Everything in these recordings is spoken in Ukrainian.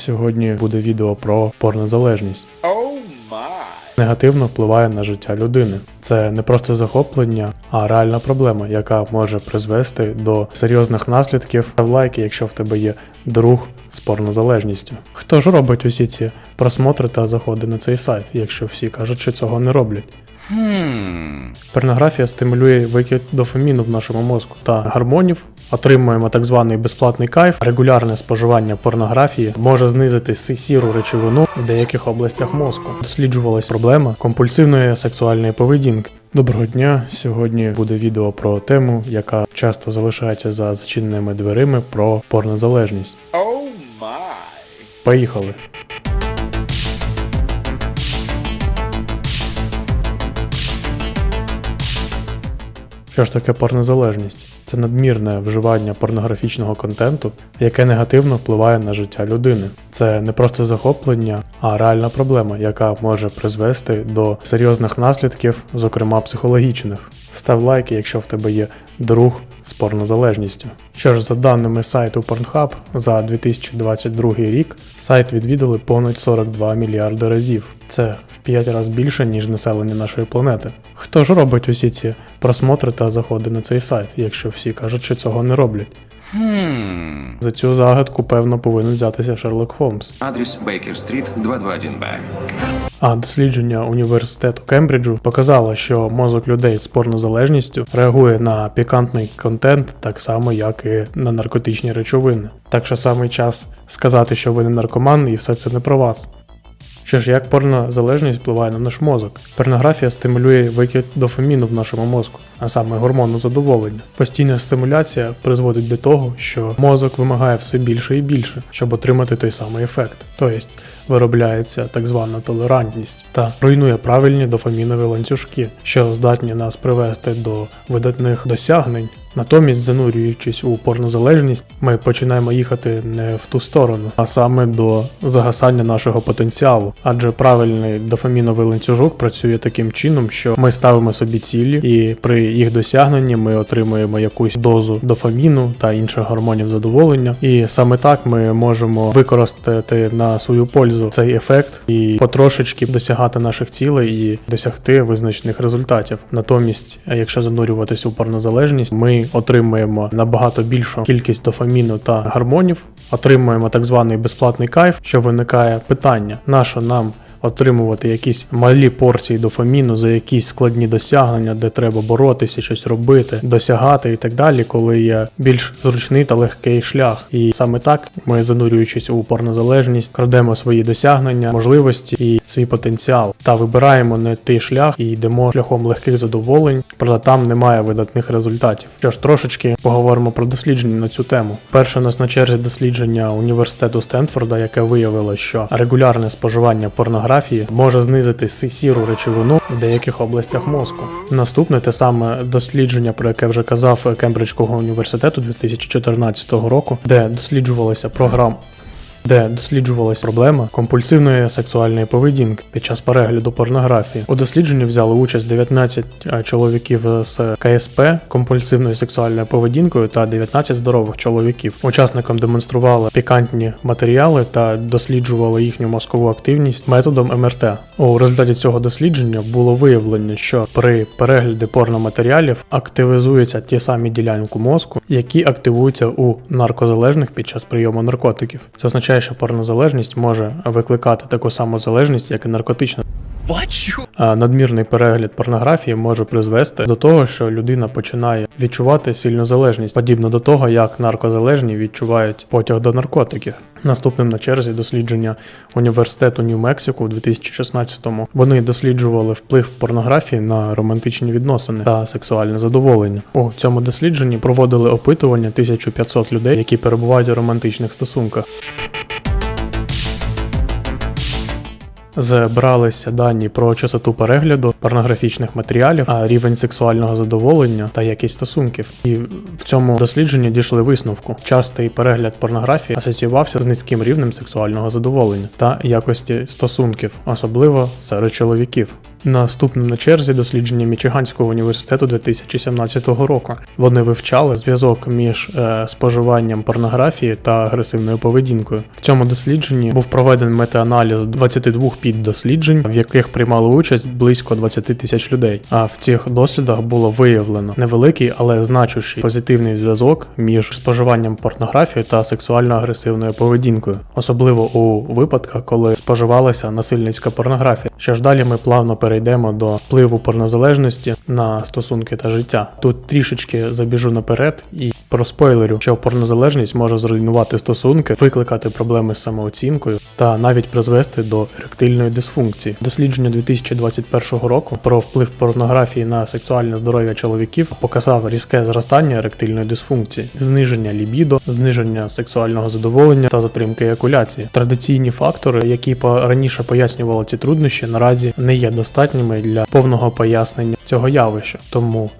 Сьогодні буде відео про порнозалежність. Oh my. Негативно впливає на життя людини. Це не просто захоплення, а реальна проблема, яка може призвести до серйозних наслідків. Став лайки, якщо в тебе є друг з порнозалежністю. Хто ж робить усі ці просмотри та заходи на цей сайт, якщо всі кажуть, що цього не роблять? Hmm. Порнографія стимулює викид дофаміну в нашому мозку та гормонів. Отримуємо так званий безплатний кайф. Регулярне споживання порнографії може знизити сіру речовину в деяких областях мозку. Досліджувалась проблема компульсивної сексуальної поведінки. Доброго дня! Сьогодні буде відео про тему, яка часто залишається за зачиненими дверима про порнозалежність. Oh my. Поїхали! Що ж таке порнозалежність? Це надмірне вживання порнографічного контенту, яке негативно впливає на життя людини. Це не просто захоплення, а реальна проблема, яка може призвести до серйозних наслідків, зокрема психологічних. Став лайки, якщо в тебе є друг з порнозалежністю. Що ж, за даними сайту Pornhub, за 2022 рік сайт відвідали понад 42 мільярди разів. Це в 5 разів більше, ніж населення нашої планети. Хто ж робить усі ці просмотри та заходи на цей сайт, якщо всі кажуть, що цього не роблять? Hmm. За цю загадку, певно, повинен взятися Шерлок Холмс. Адрес Бейкер-стрит, 221Б. А дослідження університету Кембриджу показало, що мозок людей з порнозалежністю реагує на пікантний контент так само, як і на наркотичні речовини. Так що саме час сказати, що ви не наркоман, і все це не про вас. Що ж, як порнозалежність впливає на наш мозок? Порнографія стимулює викид дофаміну в нашому мозку, а саме гормону задоволення. Постійна стимуляція призводить до того, що мозок вимагає все більше і більше, щоб отримати той самий ефект. Тобто виробляється так звана толерантність та руйнує правильні дофамінові ланцюжки, що здатні нас привести до видатних досягнень. Натомість, занурюючись у порнозалежність, ми починаємо їхати не в ту сторону, а саме до загасання нашого потенціалу. Адже правильний дофаміновий ланцюжок працює таким чином, що ми ставимо собі цілі, і при їх досягненні ми отримуємо якусь дозу дофаміну та інших гормонів задоволення. І саме так ми можемо використати на свою пользу цей ефект і потрошечки досягати наших цілей і досягти визначених результатів. Натомість, якщо занурюватись у порнозалежність, ми отримуємо набагато більшу кількість дофаміну та гормонів, отримуємо так званий безплатний кайф, що виникає питання, на що нам отримувати якісь малі порції дофаміну за якісь складні досягнення, де треба боротися, щось робити, досягати і так далі, коли є більш зручний та легкий шлях. І саме так ми, занурюючись у порнозалежність, крадемо свої досягнення, можливості і свій потенціал та вибираємо не той шлях і йдемо шляхом легких задоволень, проте там немає видатних результатів. Що ж, трошечки поговоримо про дослідження на цю тему. Перше у нас на черзі дослідження університету Стенфорда, яке виявило, що регулярне споживання порнографії може знизити сіру речовину в деяких областях мозку. Наступне те саме дослідження, про яке вже казав Кембриджського університету 2014 року, де досліджувалася програма. Де досліджувалась проблема компульсивної сексуальної поведінки під час перегляду порнографії. У дослідженні взяли участь 19 чоловіків з КСП компульсивною сексуальною поведінкою та 19 здорових чоловіків. Учасникам демонстрували пікантні матеріали та досліджували їхню мозкову активність методом МРТ. У результаті цього дослідження було виявлено, що при перегляді порноматеріалів активізуються ті самі ділянки мозку, які активуються у наркозалежних під час прийому наркотиків. Це означає, що порнозалежність може викликати таку саму залежність, як і наркотична. А надмірний перегляд порнографії може призвести до того, що людина починає відчувати сильну залежність, подібно до того, як наркозалежні відчувають потяг до наркотиків. Наступним на черзі дослідження університету Нью-Мексико у 2016-му. Вони досліджували вплив порнографії на романтичні відносини та сексуальне задоволення. У цьому дослідженні проводили опитування 1500 людей, які перебувають у романтичних стосунках. Збиралися дані про частоту перегляду порнографічних матеріалів, а рівень сексуального задоволення та якість стосунків. І в цьому дослідженні дійшли висновку. Частий перегляд порнографії асоціювався з низьким рівнем сексуального задоволення та якості стосунків, особливо серед чоловіків. Наступним на черзі дослідження Мічиганського університету 2017 року. Вони вивчали зв'язок між е, споживанням порнографії та агресивною поведінкою. В цьому дослідженні був проведений метааналіз 22 піддосліджень, в яких приймали участь близько 20 тисяч людей. А в цих дослідах було виявлено невеликий, але значущий позитивний зв'язок між споживанням порнографії та сексуально-агресивною поведінкою, особливо у випадках, коли споживалася насильницька порнографія. Що ж далі ми плавно перейдемо до впливу порнозалежності на стосунки та життя. Тут трішечки забіжу наперед і проспойлерю, що порнозалежність може зруйнувати стосунки, викликати проблеми з самооцінкою та навіть призвести до еректильної дисфункції. Дослідження 2021 року про вплив порнографії на сексуальне здоров'я чоловіків показав різке зростання еректильної дисфункції, зниження лібідо, зниження сексуального задоволення та затримки еякуляції. Традиційні фактори, які раніше пояснювали ці труднощі, наразі не є достатніми для повного пояснення цього явища. Тому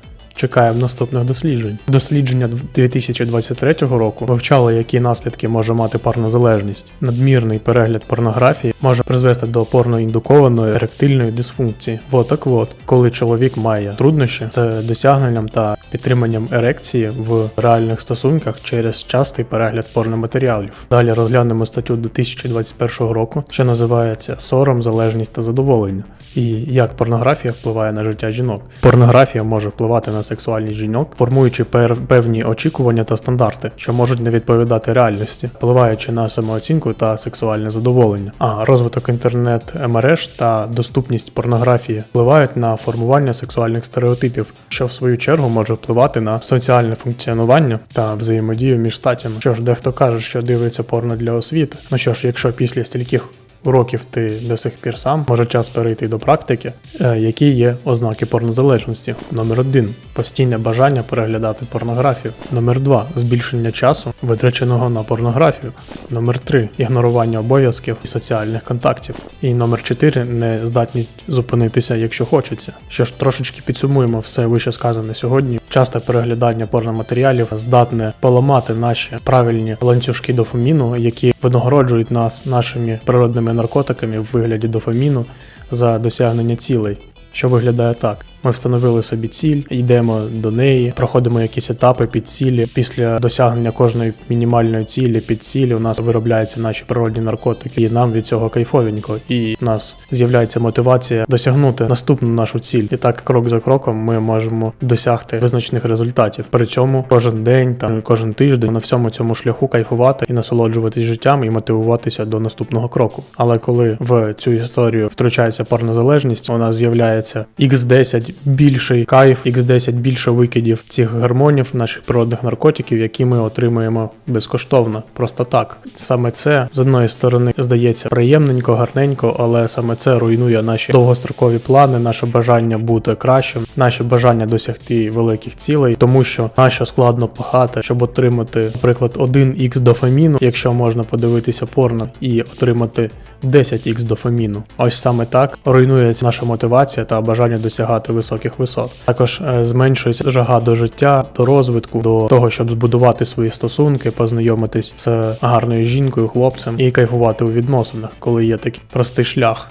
Чекаємо наступних досліджень. Дослідження 2023 року вивчало, які наслідки може мати порнозалежність. Надмірний перегляд порнографії може призвести до порноіндукованої еректильної дисфункції. Вот так от, коли чоловік має труднощі з досягненням та підтриманням ерекції в реальних стосунках через частий перегляд порноматеріалів. Далі розглянемо статтю 2021 року, що називається Сором, залежність та задоволення. І як порнографія впливає на життя жінок. Порнографія може впливати на сексуальність жінок, формуючи пер- певні очікування та стандарти, що можуть не відповідати реальності, впливаючи на самооцінку та сексуальне задоволення. А розвиток інтернет-мереж та доступність порнографії впливають на формування сексуальних стереотипів, що в свою чергу може впливати на соціальне функціонування та взаємодію між статями. Що ж, дехто каже, що дивиться порно для освіти. Ну що ж, якщо після стільких уроків ти до сих пір сам, може час перейти до практики, Е, які є ознаки порнозалежності. Номер один постійне бажання переглядати порнографію. Номер два збільшення часу, витраченого на порнографію. Номер три ігнорування обов'язків і соціальних контактів. І номер чотири нездатність зупинитися, якщо хочеться. Що ж, трошечки підсумуємо все вище сказане сьогодні. Часте переглядання порноматеріалів здатне поламати наші правильні ланцюжки дофаміну, які винагороджують нас нашими природними наркотиками в вигляді дофаміну за досягнення цілей. Що виглядає так: ми встановили собі ціль, йдемо до неї, проходимо якісь етапи під цілі. Після досягнення кожної мінімальної цілі під цілі у нас виробляються наші природні наркотики, і нам від цього кайфовенько. І в нас з'являється мотивація досягнути наступну нашу ціль. І так, крок за кроком, ми можемо досягти визначених результатів. При цьому кожен день, там кожен тиждень на всьому цьому шляху кайфувати і насолоджуватись життям і мотивуватися до наступного кроку. Але коли в цю історію втручається порнозалежність, у нас з'являється X10 більший кайф, X10 більше викидів цих гормонів, наших природних наркотиків, які ми отримуємо безкоштовно, просто так. Саме це з одної сторони здається приємненько, гарненько, але саме це руйнує наші довгострокові плани, наше бажання бути кращим, наше бажання досягти великих цілей, тому що нащо складно пахати, щоб отримати, наприклад, 1х дофаміну, якщо можна подивитися порно, і отримати 10х дофаміну. Ось саме так руйнується наша мотивація та бажання досягати високих висот. Також е, зменшується жага до життя, до розвитку, до того, щоб збудувати свої стосунки, познайомитись з гарною жінкою, хлопцем і кайфувати у відносинах, коли є такий простий шлях.